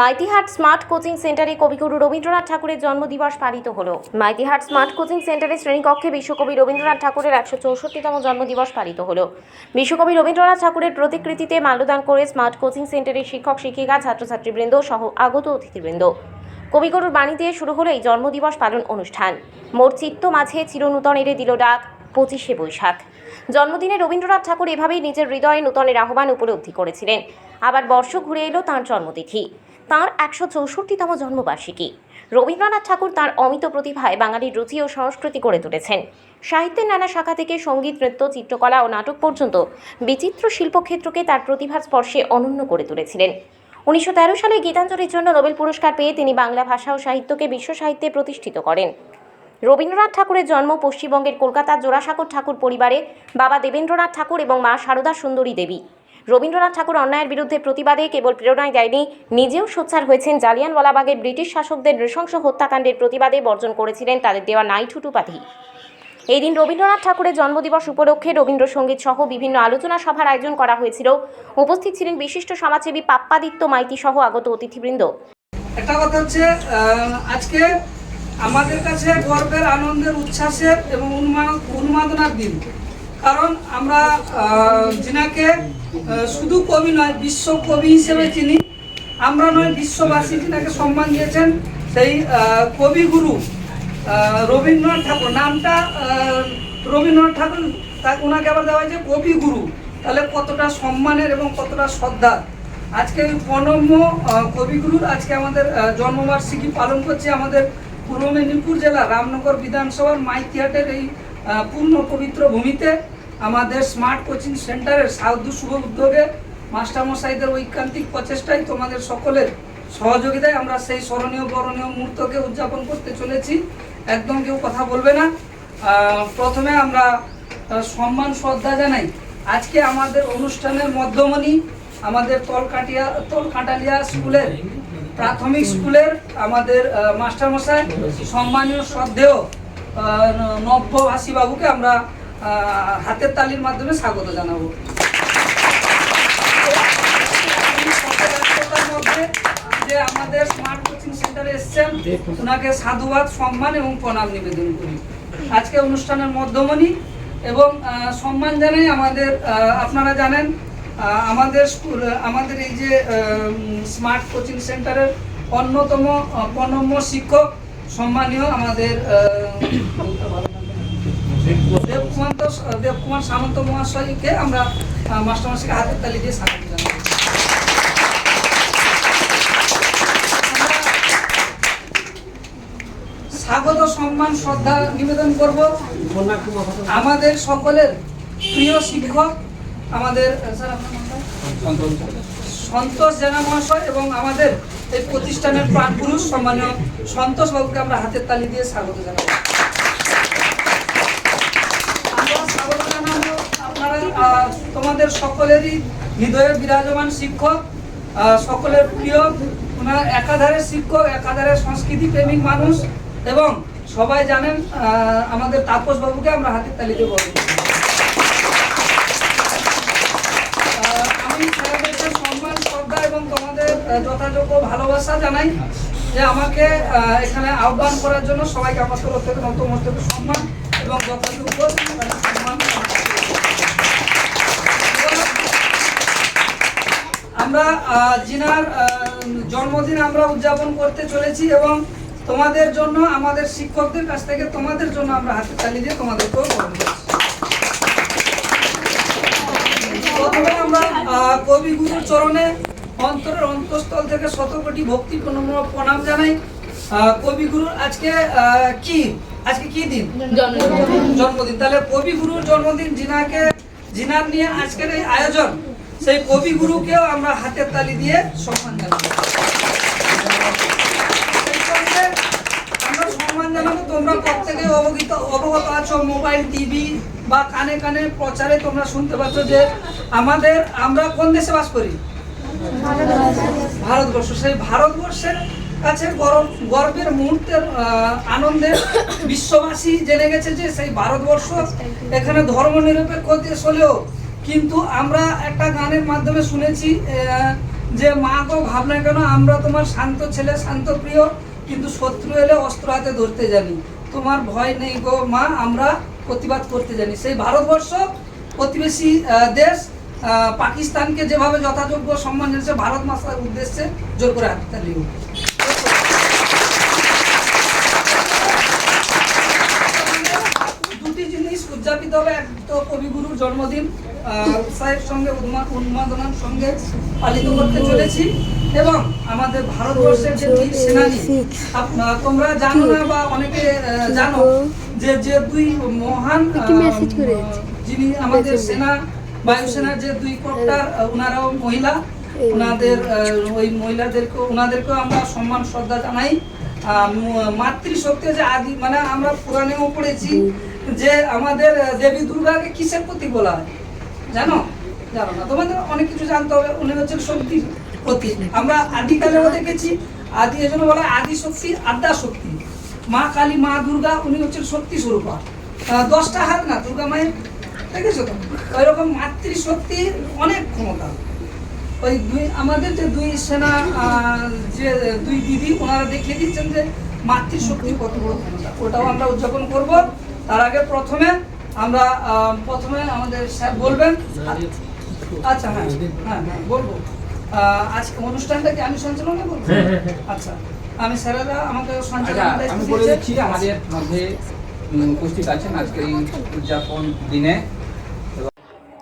Maitihat smart coaching সেন্টারে কবিগুরু রবীন্দ্রনাথ ঠাকুরের জন্মদিবস পালিত হলো। মাইতিহাট স্মার্ট কোচিং সেন্টারে শ্রেণীকক্ষে বিশ্বকবি রবীন্দ্রনাথ ঠাকুরের একশো চৌষট্টিতম জন্মদিবস পালিত হলো। বিশ্বকবি রবীন্দ্রনাথ ঠাকুরের প্রতিকৃতিতে মাল্যদান করে স্মার্ট কোচিং সেন্টারের শিক্ষক, শিক্ষিকা, ছাত্রছাত্রীবৃন্দ সহ আগত অতিথিবৃন্দ। কবিগুরুর বাণী দিয়ে শুরু হলো এই জন্মদিবস পালন অনুষ্ঠান। মোর চিত্ত মাঝে চিরনূতন এরে দিল ডাক পঁচিশে বৈশাখ। জন্মদিনে রবীন্দ্রনাথ ঠাকুর এভাবেই নিজের হৃদয়ে নূতনের আহ্বান উপলব্ধি করেছিলেন। আবার বর্ষ ঘুরে এলো তাঁর জন্মতিথি। তাঁর একশো চৌষট্টিতম জন্মবার্ষিকী। রবীন্দ্রনাথ ঠাকুর তাঁর অমিত প্রতিভায় বাঙালির রুচি ও সংস্কৃতি করে তুলেছেন। সাহিত্যের নানা শাখা থেকে সংগীত, নৃত্য, চিত্রকলা ও নাটক পর্যন্ত বিচিত্র শিল্পক্ষেত্রকে তার প্রতিভার স্পর্শে অনন্য করে তুলেছিলেন। উনিশশো তেরো সালে গীতাঞ্জলির জন্য নোবেল পুরস্কার পেয়ে তিনি বাংলা ভাষা ও সাহিত্যকে বিশ্ব সাহিত্যে প্রতিষ্ঠিত করেন। রবীন্দ্রনাথ ঠাকুরের জন্ম পশ্চিমবঙ্গের কলকাতার জোড়াসাঁকোর ঠাকুর পরিবারে, বাবা দেবেন্দ্রনাথ ঠাকুর এবং মা সারদা সুন্দরী দেবী। রবীন্দ্রনাথ ঠাকুর অন্যায়ের বিরুদ্ধে প্রতিবাদে কেবল প্রেরণায় দেয়নি, নিজেও সোচ্চার হয়েছেন জালিয়ানওয়ালাবাগের ব্রিটিশ শাসকদের নৃশংস হত্যাকাণ্ডের প্রতিবাদে বর্জন করেছিলেন তাদের দেওয়া নাইঠুট উপাধি এই দিন রবীন্দ্রনাথ ঠাকুরের জন্মদিবস উপলক্ষে রবীন্দ্রসঙ্গীত সহ বিভিন্ন আলোচনা সভার আয়োজন করা হয়েছিল। উপস্থিত ছিলেন বিশিষ্ট সমাজসেবী পাপ্পাদিত্য মাইতি সহ আগত অতিথিবৃন্দ। একটা কথা হচ্ছে আজকে আমাদের কাছে গর্বের, আনন্দের, উচ্ছ্বাসের এবং উন্মা- উন্মাদনার দিন। কারণ আমরা জিনাকে শুধু কবি নয়, বিশ্ব কবি হিসেবে চিনি। আমরা নয়, বিশ্ববাসী জিনাকে সম্মান দিয়েছেন, সেই কবিগুরু রবীন্দ্রনাথ ঠাকুর। নামটা রবীন্দ্রনাথ ঠাকুর ওনাকে আবার দেওয়া হয়েছে কবিগুরু। তাহলে কতটা সম্মানের এবং কতটা শ্রদ্ধা। আজকে প্রণম্য কবিগুরুর আজকে আমাদের জন্মবার্ষিকী পালন করছে আমাদের পূর্ব মেদিনীপুর জেলা রামনগর বিধানসভার মাইতিহাটের এই পূর্ণ পবিত্র ভূমিতে আমাদের স্মার্ট কোচিং সেন্টারের সাধু শুভ উদ্যোগে মাস্টারমশাইদের ঐকান্তিক প্রচেষ্টায় তোমাদের সকলের সহযোগিতায় আমরা সেই স্মরণীয় বরণীয় মুহূর্তকে উদযাপন করতে চলেছি। একদম কেউ কথা বলবে না। প্রথমে আমরা সম্মান, শ্রদ্ধা জানাই। আজকে আমাদের অনুষ্ঠানের মধ্যমণি আমাদের তলকাটিয়া, তলকাটালিয়া স্কুলের প্রাথমিক স্কুলের আমাদের মাস্টারমশাই সম্মানীয় শ্রদ্ধেয় নব্যভাষী বাবুকে আমরা হাতের তালির মাধ্যমে স্বাগত জানাব। যে আমাদের স্মার্ট কোচিং সেন্টারে এসেছেন, ওনাকে সাধুবাদ, সম্মান এবং প্রণাম নিবেদন করি। আজকে অনুষ্ঠানের মধ্যমণি এবং সম্মান জানাই আমাদের আপনারা জানেন আমাদের স্কুল আমাদের এই যে স্মার্ট কোচিং সেন্টারের অন্যতম প্রণম্য শিক্ষক সম্মানীয় আমাদের দেবকুমার দেবকুমার সামন্ত মহাশয়কে আমরা মাস্টারমশাইকে হাতের তালি দিয়ে স্বাগত জানাই। স্বাগত সম্মান শ্রদ্ধা নিবেদন করব। আমাদের সকলের প্রিয় শিক্ষক আমাদের? সন্তোষ জেনা মহাশয় এবং আমাদের এই প্রতিষ্ঠানের প্রাণ পুরুষ সম্মানীয় সন্তোষ বাবুকে আমরা হাতের তালি দিয়ে স্বাগত জানাব আপনারা তোমাদের সকলেরই হৃদয়ে বিরাজমান শিক্ষক সকলের প্রিয়, ওনার একাধারে শিক্ষক, একাধারে সংস্কৃতি প্রেমিক মানুষ এবং সবাই জানেন আমাদের তাপস বাবুকে আমরা হাতের তালি দিয়ে বলব আহ, আমি স্যারদেরকে সম্মান শ্রদ্ধা এবং তোমাদের আহ, যথাযোগ্য ভালোবাসা জানাই যে আমাকে এখানে আহ্বান করার জন্য সবাইকে আমার তরফ থেকে নতমস্তক সম্মান এবং যথাযোগ্য সম্মান আমরা জিনার জন্মদিন আমরা উদযাপন করতে চলেছি এবং তোমাদের জন্য, আমাদের শিক্ষকদের কাছ থেকে তোমাদের জন্য আমরা হাতে তালি দিয়ে তোমাদেরকেও প্রথমে আমরা কবিগুরুর চরণে অন্তরের অন্তঃস্থল থেকে শত কোটি ভক্তি প্রণাম জানাই। কবিগুরুর আজকে কি? আজকে কি দিন? জন্মদিন। তাহলে কবিগুরুর জন্মদিন জিনাকে জিনার নিয়ে আজকের এই আয়োজন সেই কবিগুরুকেও আমরা হাতের তালি দিয়ে সম্মান জানাব। আমরা সম্মান জানাব তোমরা প্রত্যেকে অবগত অবগত আছো মোবাইল টিভি বা কানে কানে প্রচারে তোমরা শুনতে পাচ্ছ যে আমাদের আমরা কোন দেশে বাস করি? ভারতবর্ষ, সেই ভারতবর্ষের কাছে গর্ব- গর্বের মুহূর্তের আনন্দের বিশ্ববাসী জেনে গেছে যে সেই ভারতবর্ষ এখানে ধর্ম নিরপেক্ষ দেশ হলেও কিন্তু আমরা একটা গানের মাধ্যমে শুনেছি যে মা গো ভাবনা কেন আমরা তোমার শান্ত ছেলে, শান্ত প্রিয়, কিন্তু শত্রু এলে অস্ত্র হাতে ধরতে জানি। তোমার ভয় নেই গো মা, আমরা প্রতিবাদ করতে জানি। সেই ভারতবর্ষ প্রতিবেশী দেশ পাকিস্তানকে যেভাবে যথাযোগ্য সম্মান জানিয়েছে ভারত মাতার উদ্দেশ্যে জোর করে হাততালি। দুটি জিনিস উদযাপিত হবে এক তো কবিগুরুর জন্মদিন উৎসাহের সঙ্গে উন্মাদনার সঙ্গে পালিত করতে চলেছি এবং আমাদের ভারতবর্ষের যে বীর সেনানী তোমরা জানো না বা অনেকে জানো যে যে দুই মহান যিনি আমাদের সেনা বায়ুসেনার যে দুই কপ্টার ওনারাও মহিলা। ওনাদের ওই মহিলাদেরকে ওনাদেরকেও আমরা সম্মান, শ্রদ্ধা জানাই। মাতৃশক্তি যে আদি মানে আমরা পুরাণেও পড়েছি যে আমাদের দেবী দুর্গাকে কিসের প্রতীক বলা হয়? জানো? জানো না। তোমাদের অনেক কিছু জানতে হবে। উনি হচ্ছেন শক্তির প্রতীক আমরা আদিকালেও দেখেছি। আদি এজন্য বলা হয় আদি শক্তি আদ্যা শক্তি মা কালী, মা দুর্গা, উনি হচ্ছেন শক্তি স্বরূপা। দশটা হাত না, দুর্গা মায়ের দেখেছ তো? ওই রকম মাতৃশক্তির অনেক ক্ষমতা। ওই দুই আমাদের যে দুই সেনা যে দুই দিদি ওনারা দেখিয়ে দিচ্ছেন যে মাতৃশক্তির কত বড় ক্ষমতা। ওটাও আমরা উদযাপন করব। তার আগে প্রথমে আমরা প্রথমে আমাদের স্যার বলবেন। আচ্ছা হ্যাঁ হ্যাঁ হ্যাঁ বলব। আজকে অনুষ্ঠানটা কি আমি সঞ্চালনা করব? আচ্ছা আমি স্যারেরা আমাকে আচ্ছা সঞ্চালনা আমি বলে দিচ্ছি আমাদের মধ্যে উপস্থিত আছেন আজকের এই উদযাপন দিনে।